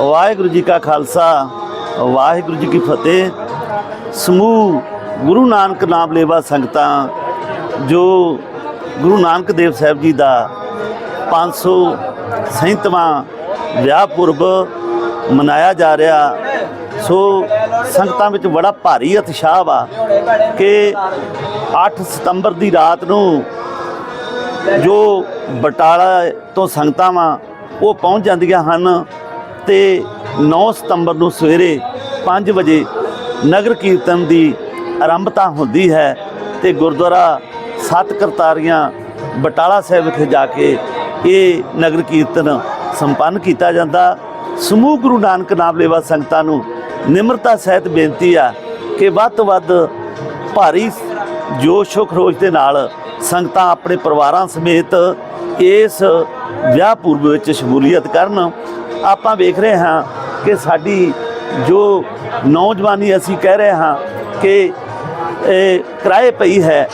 ਵਾਹਿਗੁਰੂ ਜੀ ਕਾ ਖਾਲਸਾ, ਵਾਹਿਗੁਰੂ ਜੀ ਕੀ ਫਤਿਹ। ਸਮੂਹ ਗੁਰੂ ਨਾਨਕ ਨਾਮ ਲੇਵਾ ਸੰਗਤਾਂ, ਜੋ ਗੁਰੂ ਨਾਨਕ ਦੇਵ ਸਾਹਿਬ ਜੀ ਦਾ 537ਵਾਂ ਵਿਆਹ ਪੁਰਬ ਮਨਾਇਆ ਜਾ ਰਿਹਾ, ਸੋ ਸੰਗਤਾਂ ਵਿੱਚ ਬੜਾ ਭਾਰੀ ਉਤਸ਼ਾਹ ਵਾ ਕਿ 8 ਸਤੰਬਰ ਦੀ ਰਾਤ ਨੂੰ ਜੋ ਬਟਾਲਾ ਤੋਂ ਸੰਗਤਾਂ ਵਾ, ਉਹ ਪਹੁੰਚ ਜਾਂਦੀਆਂ ਹਨ। ਤੇ 9 ਸਤੰਬਰ ਨੂੰ ਸਵੇਰੇ 5 ਵਜੇ ਨਗਰ ਕੀਰਤਨ ਦੀ ਆਰੰਭਤਾ ਹੁੰਦੀ ਹੈ ਤੇ ਗੁਰਦੁਆਰਾ ਸੱਤ ਕਰਤਾਰੀਆਂ ਬਟਾਲਾ ਸਾਹਿਬ ਵਿਖੇ ਜਾ ਕੇ ਇਹ ਨਗਰ ਕੀਰਤਨ ਸੰਪੰਨ ਕੀਤਾ ਜਾਂਦਾ। ਸਮੂਹ ਗੁਰੂ ਨਾਨਕ ਨਾਮ ਲੇਵਾ ਸੰਗਤਾਂ ਨੂੰ ਨਿਮਰਤਾ ਸਹਿਤ ਬੇਨਤੀ ਆ ਕਿ ਵੱਧ ਤੋਂ ਵੱਧ ਭਾਰੀ ਜੋਸ਼ੋ ਖਰੋਸ਼ ਦੇ ਨਾਲ ਸੰਗਤਾਂ ਆਪਣੇ ਪਰਿਵਾਰਾਂ ਸਮੇਤ ਇਸ ਵਿਆਹ ਪੂਰਬ ਵਿੱਚ ਸ਼ਮੂਲੀਅਤ ਕਰਨ ਆਪਾਂ ਵੇਖ ਰਹੇ ਹਾਂ ਕਿ ਸਾਡੀ ਜੋ ਨੌਜਵਾਨੀ ਅਸੀਂ ਕਹਿ ਰਹੇ ਹਾਂ ਕਿ ਇਹ ਕਿਰਾਏ ਪਈ ਹੈ,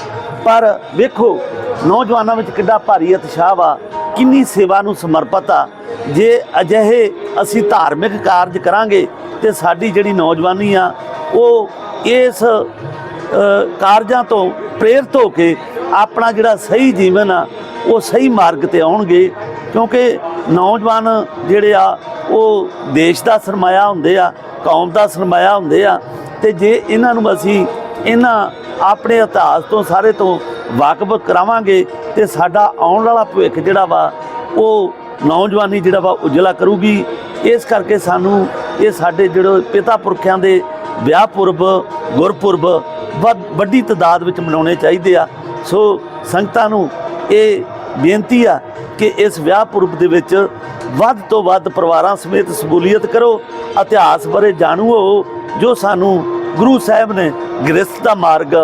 ਪਰ ਵੇਖੋ, ਨੌਜਵਾਨਾਂ ਵਿੱਚ ਕਿੱਡਾ ਭਾਰੀ ਉਤਸ਼ਾਹ ਵਾ ਕਿੰਨੀ ਸੇਵਾ ਨੂੰ ਸਮਰਪਿਤ ਆ। ਜੇ ਅਜਿਹੇ ਅਸੀਂ ਧਾਰਮਿਕ ਕਾਰਜ ਕਰਾਂਗੇ ਤੇ ਸਾਡੀ ਜਿਹੜੀ ਨੌਜਵਾਨੀ ਆ, ਉਹ ਇਸ ਕਾਰਜਾਂ ਤੋਂ ਪ੍ਰੇਰਿਤ ਹੋ ਕੇ ਆਪਣਾ ਜਿਹੜਾ ਸਹੀ ਜੀਵਨ ਆ, ਉਹ ਸਹੀ ਮਾਰਗ ਤੇ ਆਉਣਗੇ, ਕਿਉਂਕਿ ਨੌਜਵਾਨ ਜਿਹੜੇ ਆ, ਉਹ ਦੇਸ਼ ਦਾ ਸਰਮਾਇਆ ਹੁੰਦੇ ਆ, ਕੌਮ ਦਾ ਸਰਮਾਇਆ ਹੁੰਦੇ ਆ, ਤੇ ਜੇ ਇਹਨਾਂ ਨੂੰ ਅਸੀਂ ਇਹਨਾਂ ਆਪਣੇ ਇਤਿਹਾਸ ਤੋਂ ਸਾਰੇ ਤੋਂ ਵਾਕਫ ਕਰਾਵਾਂਗੇ, ਤੇ ਸਾਡਾ ਆਉਣ ਵਾਲਾ ਭਵਿੱਖ ਜਿਹੜਾ ਵਾ, ਉਹ ਨੌਜਵਾਨੀ ਜਿਹੜਾ ਵਾ ਉਜਲਾ ਕਰੂਗੀ। ਇਸ ਕਰਕੇ ਸਾਨੂੰ ਇਹ ਸਾਡੇ ਜਿਹੜੇ ਪਿਤਾ ਪੁਰਖਿਆਂ ਦੇ ਵਿਆਹ ਪੁਰਬ, ਗੁਰਪੁਰਬ ਵੱਧ- ਵੱਡੀ ਤਦਾਦ ਵਿੱਚ ਮਨਾਉਣੇ ਚਾਹੀਦੇ ਆ। ਸੋ ਸੰਗਤਾਂ ਨੂੰ ਇਹ ਬੇਨਤੀ ਆ ਕਿ ਇਸ ਵਿਆਹ ਪੁਰਬ ਦੇ ਵਿੱਚ ਵੱਧ ਤੋਂ ਵੱਧ ਪਰਿਵਾਰਾਂ ਸਮੇਤ ਸਹੂਲੀਅਤ ਕਰੋ, ਇਤਿਹਾਸ ਬਾਰੇ ਜਾਣੂ ਹੋ ਜੋ ਸਾਨੂੰ ਗੁਰੂ ਸਾਹਿਬ ਨੇ ਗ੍ਰਸਥ ਦਾ ਮਾਰਗ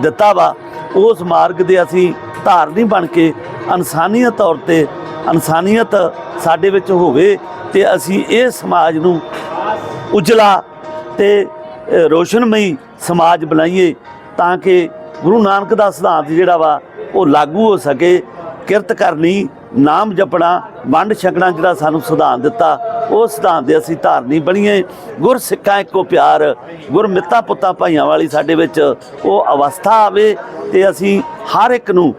ਦਿੱਤਾ ਵਾ। ਉਸ ਮਾਰਗ ਦੇ ਅਸੀਂ ਧਾਰਨੀ ਬਣ ਕੇ ਇਨਸਾਨੀਅਤ ਤੌਰ ਤੇ ਇਨਸਾਨੀਅਤ ਸਾਡੇ ਵਿੱਚ ਹੋਵੇ ਤੇ ਅਸੀਂ ਇਹ ਸਮਾਜ ਨੂੰ ਉਜਲਾ ਤੇ ਰੋਸ਼ਨਮਈ ਸਮਾਜ ਬਣਾਈਏ ਤਾਂ ਕਿ ਗੁਰੂ ਨਾਨਕ ਦਾ ਸਿਧਾਂਤ ਜਿਹੜਾ ਵਾ ਉਹ ਲਾਗੂ ਹੋ ਸਕੇ ਕਿਰਤ ਕਰਨੀ, ਨਾਮ ਜਪਣਾ, ਵੰਡ ਛਕਣਾ ਜਿਹੜਾ ਸਾਨੂੰ ਸਿਧਾਂਤ ਦਿੱਤਾ, ਉਹ ਸਿਧਾਂਤ ਦੇ ਅਸੀਂ ਧਾਰਨੀ ਬਣੀਏ ਗੁਰ ਸਿੱਖਾਂ ਇੱਕੋ ਪਿਆਰ, ਗੁਰ ਮਿੱਤਾ ਪੁੱਤਾਂ ਭਾਈਆਂ ਵਾਲੀ ਸਾਡੇ ਵਿੱਚ ਉਹ ਅਵਸਥਾ ਆਵੇ ਤੇ ਅਸੀਂ ਹਰ ਇੱਕ ਨੂੰ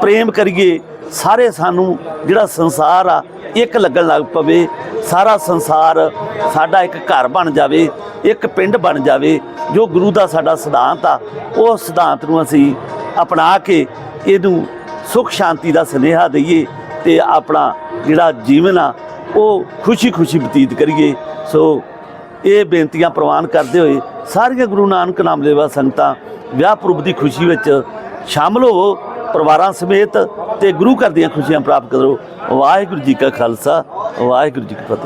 ਪ੍ਰੇਮ ਕਰੀਏ। ਸਾਰੇ ਸਾਨੂੰ ਜਿਹੜਾ ਸੰਸਾਰ ਆ, ਇੱਕ ਲੱਗਣ ਲੱਗ ਪਵੇ। ਸਾਰਾ ਸੰਸਾਰ ਸਾਡਾ ਇੱਕ ਘਰ ਬਣ ਜਾਵੇ, ਇੱਕ ਪਿੰਡ ਬਣ ਜਾਵੇ, ਜੋ ਗੁਰੂ ਦਾ ਸਾਡਾ ਸਿਧਾਂਤ ਆ, ਉਹ ਸਿਧਾਂਤ ਨੂੰ ਅਸੀਂ ਅਪਣਾ ਕੇ ਇਹਨੂੰ ਸੁਖ ਸ਼ਾਂਤੀ ਦਾ ਸੁਨੇਹਾ ਦਈਏ ਤੇ ਆਪਣਾ ਜਿਹੜਾ ਜੀਵਨ ਆ, ਉਹ ਖੁਸ਼ੀ-ਖੁਸ਼ੀ ਬਤੀਤ ਕਰੀਏ। ਸੋ ਇਹ ਬੇਨਤੀਆਂ ਪ੍ਰਵਾਨ ਕਰਦੇ ਹੋਏ ਸਾਰੀਆਂ ਗੁਰੂ ਨਾਨਕ ਨਾਮ ਲੇਵਾ ਸੰਗਤਾਂ ਵਿਆਹ ਪੁਰਬ ਦੀ ਖੁਸ਼ੀ ਵਿੱਚ ਸ਼ਾਮਲ ਹੋਵੋ, ਪਰਿਵਾਰਾਂ ਸਮੇਤ ਤੇ ਗੁਰੂ ਘਰ ਦੀਆਂ ਖੁਸ਼ੀਆਂ ਪ੍ਰਾਪਤ ਕਰੋ। ਵਾਹਿਗੁਰੂ ਜੀ ਕਾ ਖਾਲਸਾ, ਵਾਹਿਗੁਰੂ ਜੀ ਕੀ ਫਤਿਹ।